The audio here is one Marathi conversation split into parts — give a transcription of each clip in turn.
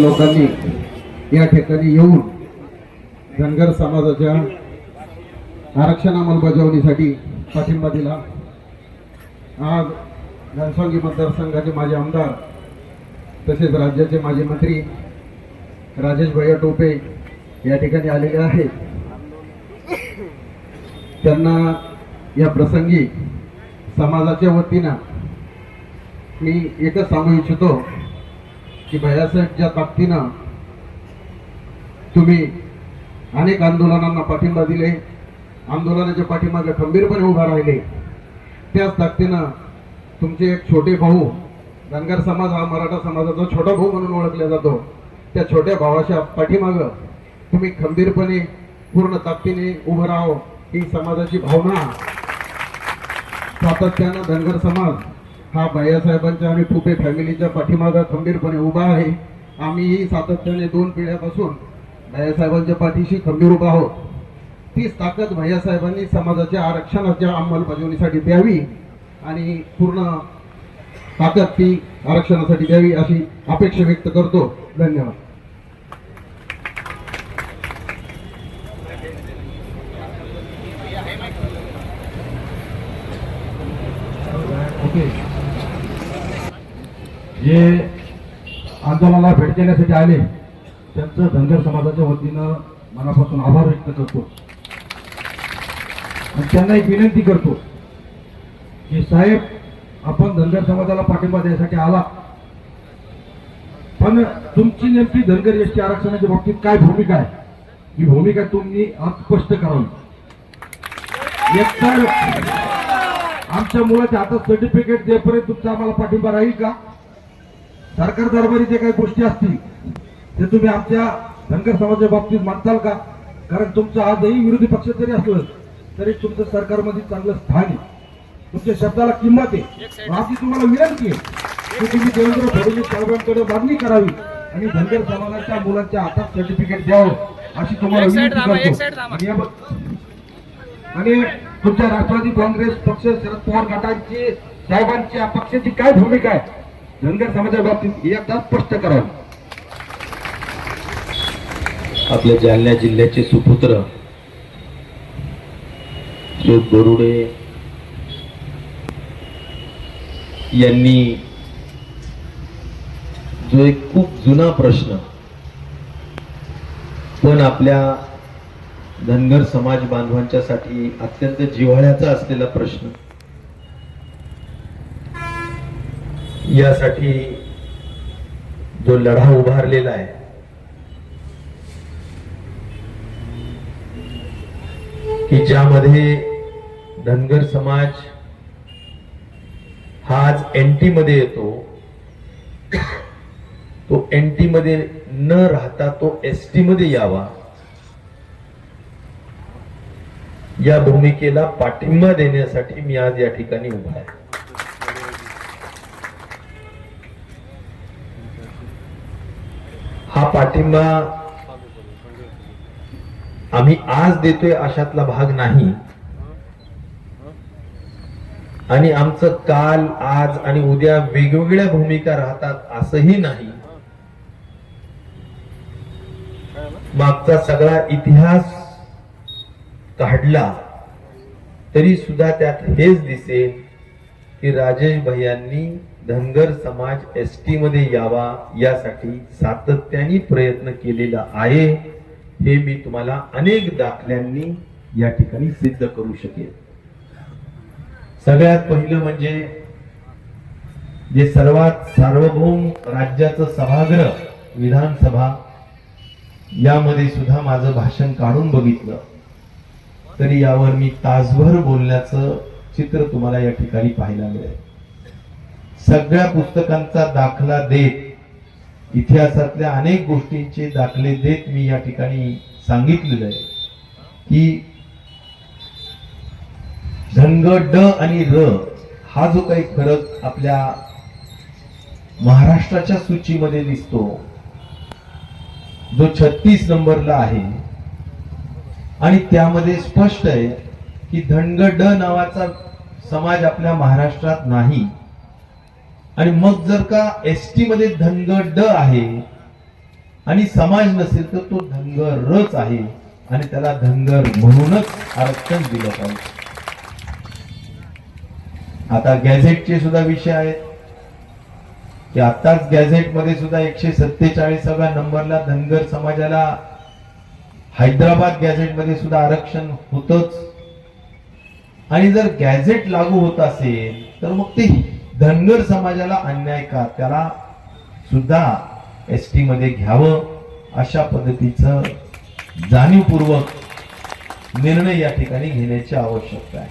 लोकांनी या ठिकाणी येऊन धनगर समाजाच्या आरक्षण अंमलबजावणीसाठी पाठिंबा दिला. आज घनसावंगी मतदारसंघाचे माजी आमदार तसेच राज्याचे माजी मंत्री राजेश भैया टोपे या ठिकाणी आलेले आहेत. त्यांना या प्रसंगी समाजाच्या वतीनं मी एकच सांगू इच्छितो. की भैयासाहेबच्या ताकदीनं तुम्ही अनेक आंदोलनांना पाठिंबा दिले आंदोलनाच्या पाठीमागे खंबीरपणे उभा राहिले. त्याच ताकदीनं तुमचे एक छोटे भाऊ धनगर समाज हा मराठा समाजाचा छोटा भाऊ म्हणून ओळखला जातो. त्या छोट्या भावाच्या पाठीमागं तुम्ही खंबीरपणे पूर्ण ताकदीने उभं राहो ही समाजाची भावना. सातत्यानं धनगर समाज हा भैयासाहेबांच्या आणि फुपे फॅमिलीच्या पाठीमागा खंबीरपणे उभा आहे. आम्हीही सातत्याने दोन पिढ्यापासून भैयासाहेबांच्या पाठीशी खंबीर उभा आहोत. तीच ताकद भैयासाहेबांनी समाजाच्या आरक्षणाच्या अंमलबजावणीसाठी द्यावी आणि पूर्ण ताकद ती आरक्षणासाठी द्यावी अशी अपेक्षा व्यक्त करतो. धन्यवाद. जे आंदोलनाला भेट देण्यासाठी आले त्यांचं धनगर समाजाच्या वतीनं मनापासून आभार व्यक्त करतो. आणि त्यांना एक विनंती करतो की साहेब आपण धनगर समाजाला पाठिंबा द्यायसाठी आला. पण तुमची नेमकी धनगर एसटी आरक्षणाच्या बाबतीत काय भूमिका आहे? ही भूमिका तुम्ही आज स्पष्ट करावी. एकतर आमच्या मुलाच्या हातात सर्टिफिकेट देपर्यंत तुमचा आम्हाला पाठिंबा राहील का? सरकार दरबारी जे काही गोष्टी असतील ते तुम्ही आमच्या धनगर समाजाच्या बाबतीत मानताल का? कारण तुमचं आजही विरोधी पक्ष जरी असलं तरी तुमचं सरकारमध्ये चांगलं स्थान आहे. तुमच्या शब्दाला किंमत आहे. माझी तुम्हाला विनंती आहे की तुम्ही देवेंद्र फडणवीस साहेबांकडे मागणी करावी आणि धनगर समाजाच्या मुलांच्या हातात सर्टिफिकेट द्यावं अशी तुम्हाला विनंती करतो. आणि तुमच्या राष्ट्रवादी काँग्रेस पक्ष शरद पवार गटांची साहेबांची या पक्षाची काय भूमिका आहे? धनगर समाजाच्या बाबतीत एकदा स्पष्ट करावं. आपल्या जालन्या जिल्ह्याचे सुपुत्र गरुडे यांनी जो एक खूप जुना प्रश्न पण आपल्या धनगर समाज बांधवांच्यासाठी अत्यंत जिव्हाळ्याचा असलेला प्रश्न यासाठी जो लढा उभारलेला आहे की ज्यामध्ये धनगर समाज हा आज एनटी मध्ये येतो तो एनटी मध्ये न राहता तो एस टी मध्ये यावा या भूमिकेला पाठिंबा देण्यासाठी मी आज या ठिकाणी उभा आहे. हा पाठिंबा आम्ही आज देतोय अशातला भाग नाही. आणि आमचं काल आज आणि उद्या वेगवेगळ्या भूमिका राहतात असंही नाही. मागचा सगळा इतिहास काढला तरी सुद्धा त्यात हेच दिसेल की राजेश भैयांनी धनगर समाज एस टी मध्ये यावा यासाठी सातत्याने प्रयत्न केलेला आहे हे मी तुम्हाला अनेक दाखल्यांनी या ठिकाणी सिद्ध करू शकेल सगळ्यात पहिलं म्हणजे जे सर्वात सार्वभौम राज्याचं सभागृह विधानसभा यामध्ये सुद्धा माझं भाषण काढून बघितलं. तरी यावर मी तासभर बोलण्याचं चित्र तुम्हाला या ठिकाणी पाहायला मिळेल. सगळ्या पुस्तकांचा दाखला देत इतिहासातल्या अनेक गोष्टींचे दाखले देत मी या ठिकाणी सांगितलेलं आहे की धनग ड आणि र हा जो काही फरक आपल्या महाराष्ट्राच्या सूचीमध्ये दिसतो जो छत्तीस नंबरला आहे आणि त्यामध्ये स्पष्ट आहे की धनग ड नावाचा समाज आपल्या महाराष्ट्रात नाही. आणि मग जर का एस टी मध्ये धनगड ड आहे आणि समाज नसेल तर तो धनगरच आहे आणि त्याला धनगर म्हणूनच आरक्षण दिलं पाहिजे. आता गॅझेटचे सुद्धा विषय आहेत. की आताच गॅझेटमध्ये सुद्धा एकशे सत्तेचाळीसाव्या नंबरला धनगर समाजाला हैदराबाद गॅझेटमध्ये सुद्धा आरक्षण होतच. आणि जर गॅझेट लागू होत असेल तर मग ते धनगर समाजाला अन्याय का? त्याला सुद्धा एस टीमध्ये घ्यावं अशा पद्धतीचं जाणीवपूर्वक निर्णय या ठिकाणी घेण्याची आवश्यकता आहे.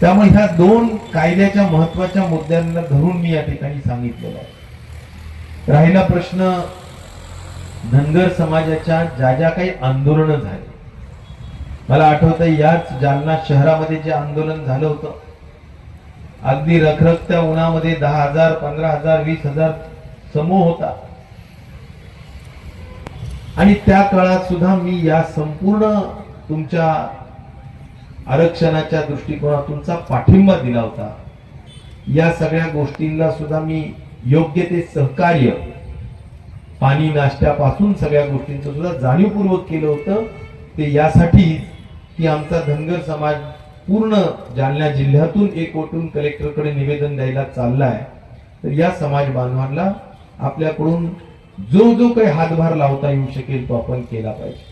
त्यामुळे ह्या दोन कायद्याच्या महत्त्वाच्या मुद्द्यांना धरून मी या ठिकाणी सांगितलेलं आहे. राहिला प्रश्न धनगर समाजाच्या ज्या ज्या काही आंदोलनं झाली मला आठवतं याच जालना शहरामध्ये जे आंदोलन झालं होतं अगदी रखरखत्या उन्हामध्ये दहा हजार पंधरा हजार वीस हजार समूह होता. आणि त्या काळात सुद्धा मी या संपूर्ण तुमच्या आरक्षणाच्या दृष्टिकोनातूनचा पाठिंबा दिला होता. या सगळ्या गोष्टींना सुद्धा मी योग्य ते सहकार्य पाणी नाश्त्यापासून सगळ्या गोष्टींचं सुद्धा जाणीवपूर्वक केलं होतं. ते यासाठी की आमचा धनगर समाज पूर्ण जालना जिल्ह्यातून एकवटून कलेक्टरकडे निवेदन द्यायला चाललाय. तर या समाज बांधवांना आपल्याकडून जो जो काही हातभार लावता येऊ शकेल तो आपण केला पाहिजे.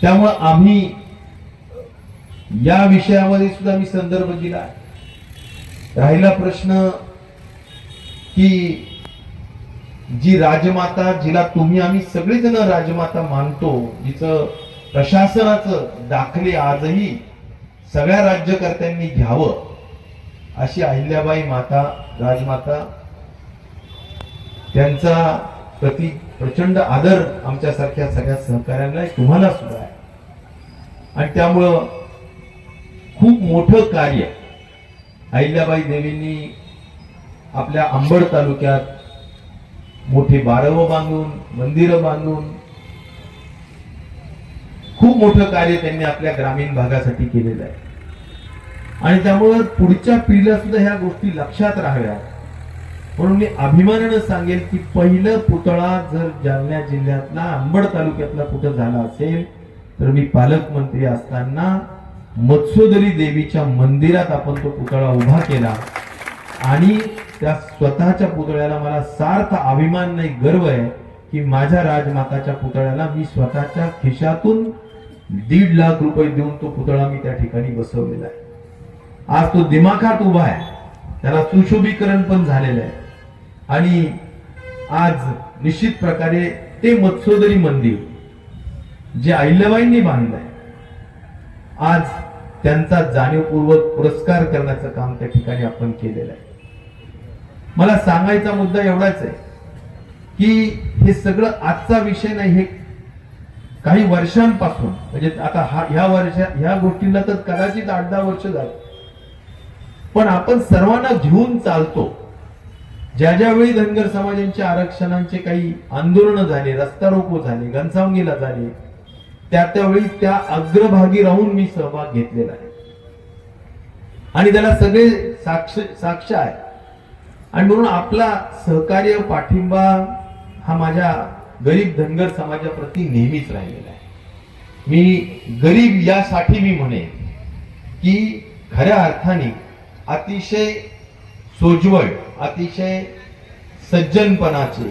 त्यामुळं आम्ही या विषयामध्ये सुद्धा मी संदर्भ दिला राहिला प्रश्न की जी राजमाता जिला तुम्ही आम्ही सगळेजण राजमाता मानतो जिचं प्रशासनाचं दाखले आजही सगळ्या राज्यकर्त्यांनी घ्यावं अशी अहिल्याबाई माता राजमाता त्यांचा प्रति प्रचंड आदर आमच्यासारख्या सगळ्या सहकाऱ्यांना तुम्हाला सुद्धा आहे. आणि त्यामुळं खूप मोठं कार्य अहिल्याबाई देवींनी आपल्या अंबड तालुक्यात मोठे बारवं बांधून मंदिरं बांधून खूप मोठं कार्य त्यांनी आपल्या ग्रामीण भागासाठी केलेलं आहे. आणि त्यामुळं पुढच्या पिढीला सुद्धा ह्या गोष्टी लक्षात राहाव्या. म्हणून मी अभिमानानं सांगेल की पहिलं पुतळा जर जालना जिल्ह्यातला अंबड तालुक्यातला कुठं झाला असेल तर मी पालकमंत्री असताना मत्स्योदरी देवीच्या मंदिरात आपण तो पुतळा उभा केला. आणि त्या स्वतःच्या पुतळ्याला मला सार्थ अभिमान नाही गर्व आहे की माझ्या राजमाताच्या पुतळ्याला मी स्वतःच्या खिशातून दीड लाख रुपये देऊन तो पुतळा मी त्या ठिकाणी बसवलेला आहे. आज तो दिमाखात उभा आहे. त्याला सुशोभीकरण पण झालेलं आहे. आणि आज निश्चित प्रकारे ते मत्स्योदरी मंदिर जे अहिल्याबाईंनी बांधलंय आज त्यांचा जाणीवपूर्वक पुरस्कार करण्याचं काम त्या ठिकाणी आपण केलेलं आहे. मला सांगायचा मुद्दा एवढाच आहे की हे सगळं आजचा विषय नाही हे काही वर्षांपासून म्हणजे आता हा ह्या वर्षा ह्या गोष्टींना तर कदाचित आठ दहा वर्ष झाली. पण आपण सर्वांना घेऊन चालतो. ज्या ज्यावेळी धनगर समाजांच्या आरक्षणांचे काही आंदोलन झाले रस्ता रोको झाले घनसावंगीला झाले त्या त्यावेळी त्या अग्रभागी राहून मी सहभाग घेतलेला आहे. आणि त्याला सगळे साक्ष साक्ष आहे. आणि म्हणून आपला सहकार्य पाठिंबा हा माझ्या गरीब धनगर समाजाप्रती नेहमीच राहिलेला आहे. मी गरीब यासाठी मी म्हणेन की खऱ्या अर्थाने अतिशय सोज्वळ अतिशय सज्जनपणाचे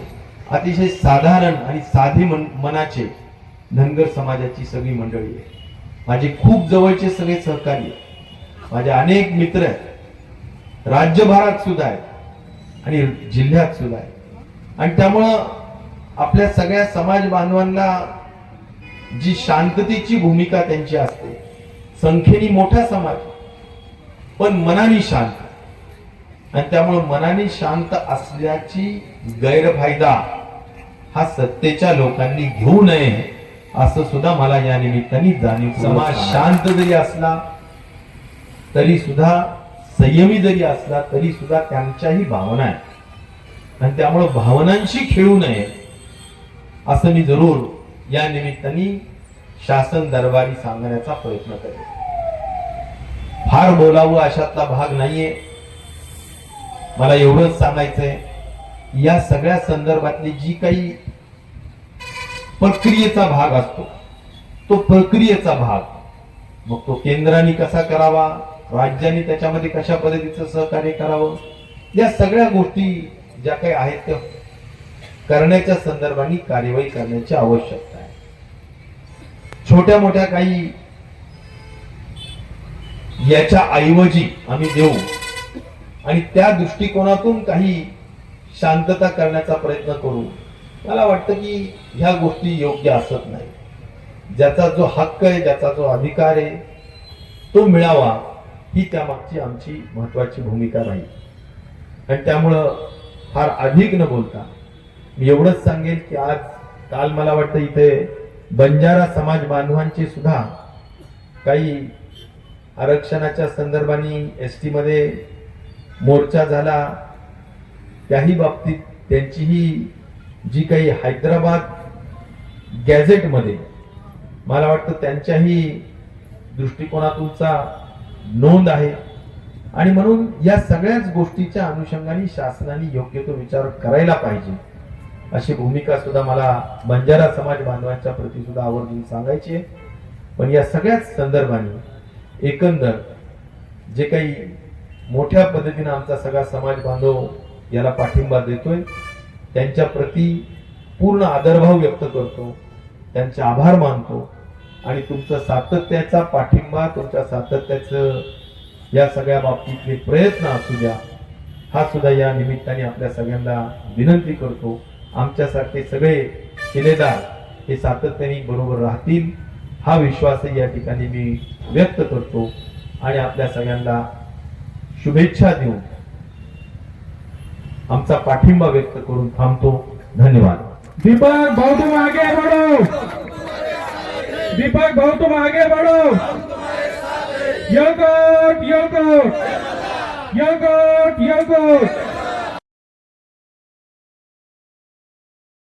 अतिशय साधारण आणि साधे मन मनाचे धनगर समाजाची सगळी मंडळी आहे माझे खूप जवळचे सगळे सहकारी आहेत. माझे अनेक मित्र आहेत. राज्यभरात सुद्धा आहेत आणि जिल्ह्यात सुद्धा आहेत. आणि त्यामुळं आपल्या सगळ्या समाज बांधवांना जी शांततेची भूमिका त्यांची असते. संख्येने मोठा समाज पण मनाने शांत. आणि त्यामुळे मनाने शांत असल्याची गैरफायदा हा सत्तेच्या लोकांनी घेऊ नये असं सुद्धा मला या निमित्ताने जाणीव समाज शांत जरी असला तरी सुद्धा संयमी जरी असला तरी सुद्धा त्यांच्याही भावना आहेत. आणि त्यामुळे भावनांशी खेळू नये असं मी जरूर या निमित्ताने शासन दरबारी सांगण्याचा प्रयत्न करेन. फार बोलावं अशातला भाग नाहीये. मला एवढंच सांगायचंय. या सगळ्या संदर्भातली जी काही प्रक्रियेचा भाग असतो तो प्रक्रियेचा भाग. मग तो केंद्राने कसा करावा राज्याने त्याच्यामध्ये कशा पद्धतीचं सहकार्य करावं या सगळ्या गोष्टी ज्या काही आहेत त्या करण्याच्या संदर्भाने कार्यवाही करण्याची आवश्यकता आहे. छोट्या मोठ्या काही याच्या ऐवजी आम्ही देऊ. आणि त्या दृष्टिकोनातून काही शांतता करण्याचा प्रयत्न करू. मला वाटतं की ह्या गोष्टी योग्य असत नाही. ज्याचा जो हक्क आहे ज्याचा जो अधिकार आहे तो मिळावा ही त्यामागची आमची महत्वाची भूमिका राहील. आणि त्यामुळं फार अधिक न बोलता मी एवढंच सांगेन की आज काल मला वाटतं इथे बंजारा समाज बांधवांचे सुद्धा काही आरक्षणाच्या संदर्भाने एसमध्ये मोर्चा झाला. त्याही बाबतीत त्यांचीही जी काही हैदराबाद गॅझेटमध्ये मला वाटतं त्यांच्याही दृष्टिकोनातूनचा नोंद आहे. आणि म्हणून या सगळ्याच गोष्टीच्या अनुषंगाने शासनाने योग्य तो विचार करायला पाहिजे. अशी भूमिका सुद्धा मला बंजारा समाज बांधवांच्या प्रती सुद्धा आवर्जून सांगायची आहे. पण या सगळ्याच संदर्भाने एकंदर जे काही मोठ्या पद्धतीने आमचा सगळा समाज बांधव याला पाठिंबा देतोय त्यांच्या प्रती पूर्ण आदरभाव व्यक्त करतो त्यांचे आभार मानतो आणि तुमचा सातत्याचा पाठिंबा तुमच्या सातत्याचं या सगळ्या बाबतीतले प्रयत्न असू द्या हा सुद्धा या निमित्ताने आपल्या सगळ्यांना विनंती करतो. आमच्यासारखे सगळे शिलेदार हे सातत्याने बरोबर राहतील हा विश्वासही या ठिकाणी मी व्यक्त करतो. आणि आपल्या सगळ्यांना शुभेच्छा देऊन आमचा पाठिंबा व्यक्त करून थांबतो. धन्यवाद. दीपक भाऊ तुम आगे बढ़ो दीपक भाऊ तुम आगे बढ़ो योगोट योगोट योगोट योगोट